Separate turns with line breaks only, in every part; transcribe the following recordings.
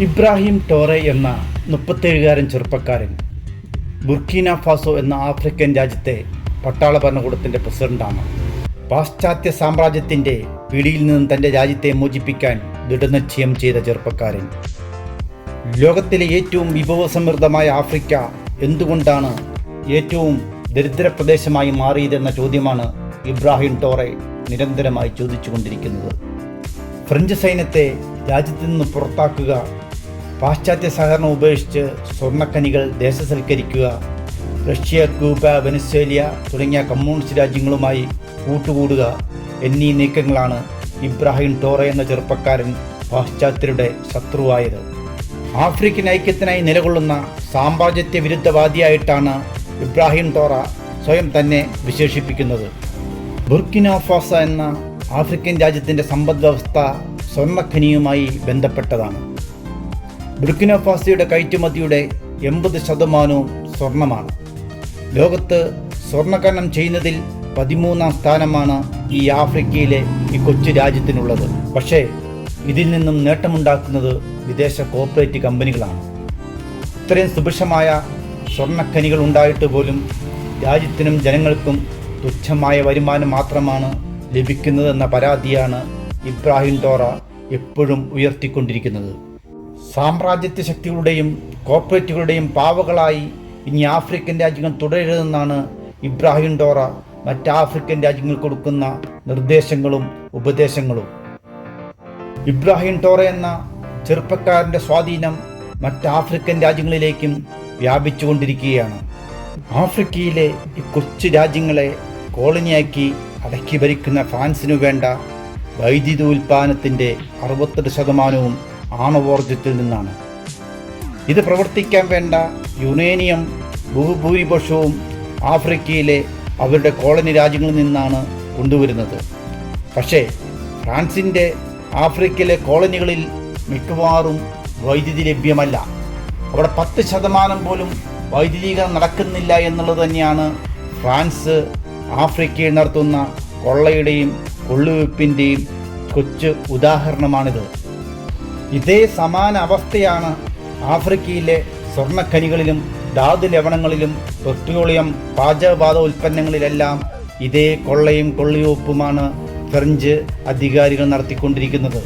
Ibrahim Torre എന്ന മുപ്പത്തേഴുകാരൻ ചെറുപ്പക്കാരൻ Burkina Faso എന്ന ആഫ്രിക്കൻ രാജ്യത്തെ പട്ടാള ഭരണകൂടത്തിന്റെ പ്രസിഡന്റാണ്. പാശ്ചാത്യ സാമ്രാജ്യത്തിന്റെ പിടിയിൽ നിന്ന് തന്റെ രാജ്യത്തെ മോചിപ്പിക്കാൻ ദൃഢനിശ്ചയം ചെയ്ത ചെറുപ്പക്കാരൻ. ലോകത്തിലെ ഏറ്റവും വിഭവസമൃദ്ധമായ ആഫ്രിക്ക എന്തുകൊണ്ടാണ് ഏറ്റവും ദരിദ്ര പ്രദേശമായി മാറിയതെന്ന ചോദ്യമാണ് ഇബ്രാഹിം ടോറെ നിരന്തരമായി ചോദിച്ചുകൊണ്ടിരിക്കുന്നത്. ഫ്രഞ്ച് സൈന്യത്തെ രാജ്യത്തു നിന്ന് പുറത്താക്കുക പാശ്ചാത്യ സഹകരണം ഉപേക്ഷിച്ച് സ്വർണക്കനികൾ ദേശസൽക്കരിക്കുക റഷ്യ ക്യൂബ വെനസ്വേലിയ തുടങ്ങിയ കമ്മ്യൂണിസ്റ്റ് രാജ്യങ്ങളുമായി കൂട്ടുകൂടുക എന്നീ നീക്കങ്ങളാണ് ഇബ്രാഹിം ടോറ എന്ന ചെറുപ്പക്കാരൻ പാശ്ചാത്യരുടെ ശത്രുവായത്. ആഫ്രിക്കൻ ഐക്യത്തിനായി നിലകൊള്ളുന്ന സാമ്രാജ്യത്യ വിരുദ്ധവാദിയായിട്ടാണ് ഇബ്രാഹിം ടോറ സ്വയം തന്നെ വിശേഷിപ്പിക്കുന്നത്. ബുർക്കിന ഫാസ എന്ന ആഫ്രിക്കൻ രാജ്യത്തിന്റെ സമ്പദ് വ്യവസ്ഥ സ്വർണഖനിയുമായി ബന്ധപ്പെട്ടതാണ്. ബുർക്കിന ഫാസയുടെ കയറ്റുമതിയുടെ എൺപത് ശതമാനവും സ്വർണമാണ്. ലോകത്ത് സ്വർണഖനനം ചെയ്യുന്നതിൽ പതിമൂന്നാം സ്ഥാനമാണ് ഈ ആഫ്രിക്കയിലെ ഈ കൊച്ചു രാജ്യത്തിനുള്ളത്. പക്ഷേ ഇതിൽ നിന്നും നേട്ടമുണ്ടാക്കുന്നത് വിദേശ കോർപ്പറേറ്റ് കമ്പനികളാണ്. ഇത്രയും സുഭിക്ഷമായ സ്വർണഖനികൾ ഉണ്ടായിട്ട് പോലും രാജ്യത്തിനും ജനങ്ങൾക്കും തുച്ഛമായ വരുമാനം മാത്രമാണ് ലഭിക്കുന്നതെന്ന പരാതിയാണ് ഇബ്രാഹിം ടോറ എപ്പോഴും ഉയർത്തിക്കൊണ്ടിരിക്കുന്നത്. സാമ്രാജ്യത്യ ശക്തികളുടെയും കോർപ്പറേറ്റുകളുടെയും പാവകളായി ഇനി ആഫ്രിക്കൻ രാജ്യങ്ങൾ തുടരരുതെന്നാണ് ഇബ്രാഹിം ഡോറ മറ്റ് ആഫ്രിക്കൻ രാജ്യങ്ങൾ കൊടുക്കുന്ന നിർദ്ദേശങ്ങളും ഉപദേശങ്ങളും. ഇബ്രാഹിം ടോറ എന്ന ചെറുപ്പക്കാരന്റെ സ്വാധീനം മറ്റ് ആഫ്രിക്കൻ രാജ്യങ്ങളിലേക്കും വ്യാപിച്ചുകൊണ്ടിരിക്കുകയാണ്. ആഫ്രിക്കയിലെ ഈ കൊച്ചു രാജ്യങ്ങളെ കോളനിയാക്കി അടക്കി ഭരിക്കുന്ന ഫ്രാൻസിനു വേണ്ട വൈദ്യുതി ഉൽപ്പാദനത്തിന്റെ അറുപത്തെട്ട് ശതമാനവും ആണവോർജത്തിൽ നിന്നാണ്. ഇത് പ്രവർത്തിക്കാൻ വേണ്ട യുനേനിയം ബഹുഭൂരിപക്ഷവും ആഫ്രിക്കയിലെ അവരുടെ കോളനി രാജ്യങ്ങളിൽ നിന്നാണ് കൊണ്ടുവരുന്നത്. പക്ഷേ ഫ്രാൻസിന്റെ ആഫ്രിക്കയിലെ കോളനികളിൽ മിക്കവാറും വൈദ്യുതി ലഭ്യമല്ല. അവിടെ പത്ത് ശതമാനം പോലും വൈദ്യുതീകരണം നടക്കുന്നില്ല എന്നുള്ളത് തന്നെയാണ് ഫ്രാൻസ് ആഫ്രിക്കയിൽ നടത്തുന്ന കൊള്ളയുടെയും കൊള്ളുവെപ്പിന്റെയും കൊച്ചു ഉദാഹരണമാണിത്. ഇതേ സമാന അവസ്ഥയാണ് ആഫ്രിക്കയിലെ സ്വർണഖനികളിലും ധാതു ലവണങ്ങളിലും പെട്രോളിയം പാചകവാത ഉൽപ്പന്നങ്ങളിലെല്ലാം ഇതേ കൊള്ളയും കൊള്ളിയോപ്പുമാണ് ഫ്രഞ്ച് അധികാരികൾ നടത്തിക്കൊണ്ടിരിക്കുന്നത്.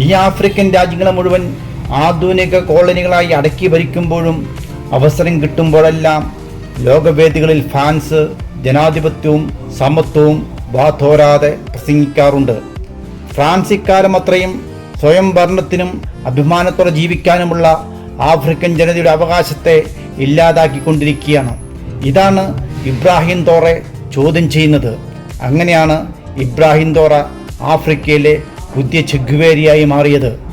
ഈ ആഫ്രിക്കൻ രാജ്യങ്ങളെ മുഴുവൻ ആധുനിക കോളനികളായി അടക്കി ഭരിക്കുമ്പോഴും അവസരം കിട്ടുമ്പോഴെല്ലാം ലോകവേദികളിൽ ഫ്രാൻസ് ജനാധിപത്യവും സമത്വവും വാതോരാതെ പ്രസംഗിക്കാറുണ്ട്. ഫ്രാൻസിക്കാരം അത്രയും സ്വയം ഭരണത്തിനും അഭിമാനത്തോടെ ജീവിക്കാനുമുള്ള ആഫ്രിക്കൻ ജനതയുടെ അവകാശത്തെ ഇല്ലാതാക്കിക്കൊണ്ടിരിക്കുകയാണ്. ഇതാണ് ഇബ്രാഹിം തോറെ ചോദ്യം ചെയ്യുന്നത്. അങ്ങനെയാണ് ഇബ്രാഹിം തോറ ആഫ്രിക്കയിലെ പുതിയ ചെഗുവേരിയായി മാറിയത്.